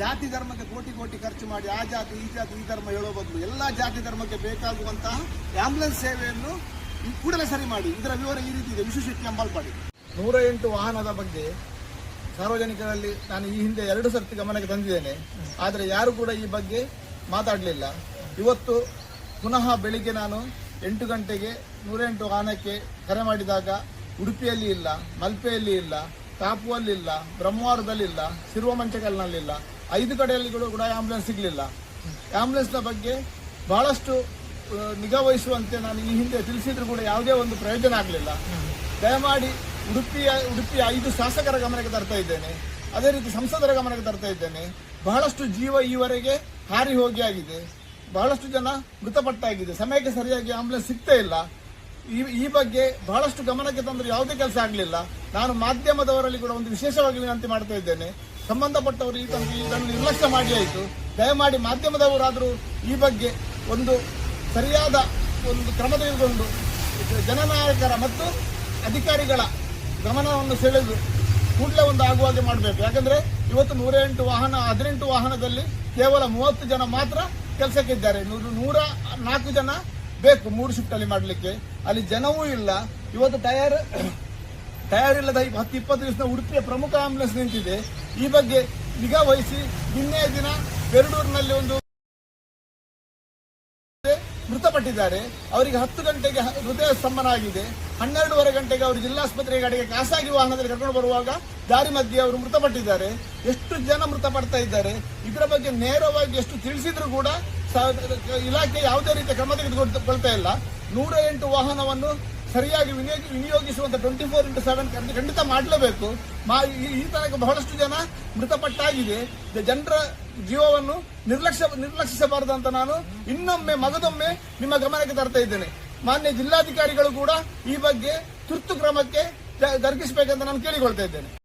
ಜಾತಿ ಧರ್ಮಕ್ಕೆ ಕೋಟಿ ಕೋಟಿ ಖರ್ಚು ಮಾಡಿ ಆ ಜಾತಿ, ಈ ಜಾತಿ, ಈ ಧರ್ಮ ಹೇಳೋ ಬದಲು ಎಲ್ಲ ಜಾತಿ ಧರ್ಮಕ್ಕೆ ಬೇಕಾಗುವಂತಹ ಆಂಬುಲೆನ್ಸ್ ಸೇವೆಯನ್ನು ಕೂಡಲೇ ಸರಿ ಮಾಡಿ. ಇದರ ವಿವರ ಈ ರೀತಿ ಇದೆ. ವಿಶ್ವಶಕ್ತಿ ಅಂಬಲ್ಪಾಡಿ. ನೂರ ಎಂಟು ವಾಹನದ ಬಗ್ಗೆ ಸಾರ್ವಜನಿಕರಲ್ಲಿ ನಾನು ಈ ಹಿಂದೆ ಎರಡು ಸರ್ತಿ ಗಮನಕ್ಕೆ ತಂದಿದ್ದೇನೆ. ಆದರೆ ಯಾರು ಕೂಡ ಈ ಬಗ್ಗೆ ಮಾತಾಡಲಿಲ್ಲ. ಇವತ್ತು ಪುನಃ ಬೆಳಿಗ್ಗೆ ನಾನು ಎಂಟು ಗಂಟೆಗೆ ನೂರ ಎಂಟು ವಾಹನಕ್ಕೆ ಕರೆ ಮಾಡಿದಾಗ ಉಡುಪಿಯಲ್ಲಿ ಇಲ್ಲ, ಮಲ್ಪೆಯಲ್ಲಿ ಇಲ್ಲ ಕಾಪುವಲ್ಲಿಲ್ಲ ಬ್ರಹ್ಮವಾರದಲ್ಲಿಲ್ಲ ಸಿರುವಮಂಚಕಲ್ನಲ್ಲಿಲ್ಲ ಐದು ಕಡೆಯಲ್ಲಿ ಕೂಡ ಆಂಬುಲೆನ್ಸ್ ಸಿಗಲಿಲ್ಲ. ಆಂಬುಲೆನ್ಸ್ನ ಬಗ್ಗೆ ಬಹಳಷ್ಟು ನಿಗಾ ವಹಿಸುವಂತೆ ನಾನು ಈ ಹಿಂದೆ ತಿಳಿಸಿದ್ರು ಕೂಡ ಯಾವುದೇ ಒಂದು ಪ್ರಯೋಜನ ಆಗಲಿಲ್ಲ. ದಯಮಾಡಿ ಉಡುಪಿಯ ಉಡುಪಿಯ ಐದು ಶಾಸಕರ ಗಮನಕ್ಕೆ ತರ್ತಾ ಇದ್ದೇನೆ. ಅದೇ ರೀತಿ ಸಂಸದರ ಗಮನಕ್ಕೆ ತರ್ತಾ ಇದ್ದೇನೆ. ಬಹಳಷ್ಟು ಜೀವ ಈವರೆಗೆ ಹಾರಿ ಹೋಗಿ ಆಗಿದೆ. ಬಹಳಷ್ಟು ಜನ ಮೃತಪಟ್ಟಾಗಿದೆ. ಸಮಯಕ್ಕೆ ಸರಿಯಾಗಿ ಆಂಬುಲೆನ್ಸ್ ಸಿಗ್ತಾ ಇಲ್ಲ. ಈ ಈ ಬಗ್ಗೆ ಬಹಳಷ್ಟು ಗಮನಕ್ಕೆ ತಂದ್ರೆ ಯಾವುದೇ ಕೆಲಸ ಆಗಲಿಲ್ಲ. ನಾನು ಮಾಧ್ಯಮದವರಲ್ಲಿ ಕೂಡ ಒಂದು ವಿಶೇಷವಾಗಿ ವಿನಂತಿ ಮಾಡ್ತಾ ಇದ್ದೇನೆ. ಸಂಬಂಧಪಟ್ಟವರು ಈ ತನಕ ಇದನ್ನು ನಿರ್ಲಕ್ಷ್ಯ ಮಾಡಿ ಆಯಿತು. ದಯಮಾಡಿ ಮಾಧ್ಯಮದವರಾದರೂ ಈ ಬಗ್ಗೆ ಒಂದು ಸರಿಯಾದ ಒಂದು ಕ್ರಮ ತೆಗೆದುಕೊಂಡು ಜನನಾಯಕರ ಮತ್ತು ಅಧಿಕಾರಿಗಳ ಗಮನವನ್ನು ಸೆಳೆದು ಕೂಡಲೇ ಒಂದು ಆಗುವ ಹಾಗೆ ಮಾಡಬೇಕು. ಯಾಕಂದ್ರೆ ಇವತ್ತು ನೂರ ಎಂಟು ವಾಹನ, ಹದಿನೆಂಟು ವಾಹನದಲ್ಲಿ ಕೇವಲ ಮೂವತ್ತು ಜನ ಮಾತ್ರ ಕೆಲಸಕ್ಕಿದ್ದಾರೆ. ನೂರು, ನೂರ ನಾಲ್ಕು ಜನ ಬೇಕು ಮೂರು ಶಿಫ್ಟ್ ಅಲ್ಲಿ ಮಾಡಲಿಕ್ಕೆ. ಅಲ್ಲಿ ಜನವೂ ಇಲ್ಲ. ಇವತ್ತು ಟಯರ್ ಈ ಹತ್ತು ಇಪ್ಪತ್ತು ದಿವಸ ಉಡುಪಿಯ ಪ್ರಮುಖ ಆಂಬುಲೆನ್ಸ್ ನಿಂತಿದೆ. ಈ ಬಗ್ಗೆ ನಿಗಾ ವಹಿಸಿ ನಿನ್ನೆ ದಿನ ಬೆರಡೂರಿನಲ್ಲಿ ಒಂದು ಮೃತಪಟ್ಟಿದ್ದಾರೆ. ಅವರಿಗೆ ಹತ್ತು ಗಂಟೆಗೆ ಹೃದಯ ಸ್ತಂಭನ ಆಗಿದೆ. ಹನ್ನೆರಡೂವರೆ ಗಂಟೆಗೆ ಅವರು ಜಿಲ್ಲಾಸ್ಪತ್ರೆ ಕಡೆಗೆ ಖಾಸಗಿ ವಾಹನದಲ್ಲಿ ಕರ್ಕೊಂಡು ಬರುವಾಗ ದಾರಿ ಮಧ್ಯೆ ಅವರು ಮೃತಪಟ್ಟಿದ್ದಾರೆ. ಎಷ್ಟು ಜನ ಮೃತಪಡ್ತಾ ಇದ್ದಾರೆ? ಇದರ ಬಗ್ಗೆ ನೇರವಾಗಿ ಎಷ್ಟು ತಿಳಿಸಿದ್ರು ಕೂಡ ಇಲಾಖೆ ಯಾವುದೇ ರೀತಿಯ ಕ್ರಮ ತೆಗೆದುಕೊಳ್ತಾ ಇಲ್ಲ. ನೂರ ಎಂಟು ವಾಹನವನ್ನು ಸರಿಯಾಗಿ ವಿನಿಯೋಗಿ ವಿನಿಯೋಗಿಸುವಂತ ಟ್ವೆಂಟಿ ಫೋರ್ ಇಂಟು ಸೆವೆನ್ ಖಂಡಿತ ಮಾಡಲೇಬೇಕು. ಮಾ- ಈ ತನಕ ಬಹಳಷ್ಟು ಜನ ಮೃತಪಟ್ಟಾಗಿದೆ. ಜನರ ಜೀವವನ್ನು ನಿರ್ಲಕ್ಷ್ಯ ನಿರ್ಲಕ್ಷಿಸಬಾರದು ಅಂತ ನಾನು ಇನ್ನೊಮ್ಮೆ, ಮಗದೊಮ್ಮೆ ನಿಮ್ಮ ಗಮನಕ್ಕೆ ತರ್ತಾ ಇದ್ದೇನೆ. ಮಾನ್ಯ ಜಿಲ್ಲಾಧಿಕಾರಿಗಳು ಕೂಡ ಈ ಬಗ್ಗೆ ತುರ್ತು ಕ್ರಮಕ್ಕೆ ದರ್ಗಿಸಬೇಕಂತ ನಾನು ಕೇಳಿಕೊಳ್ತಾ ಇದ್ದೇನೆ.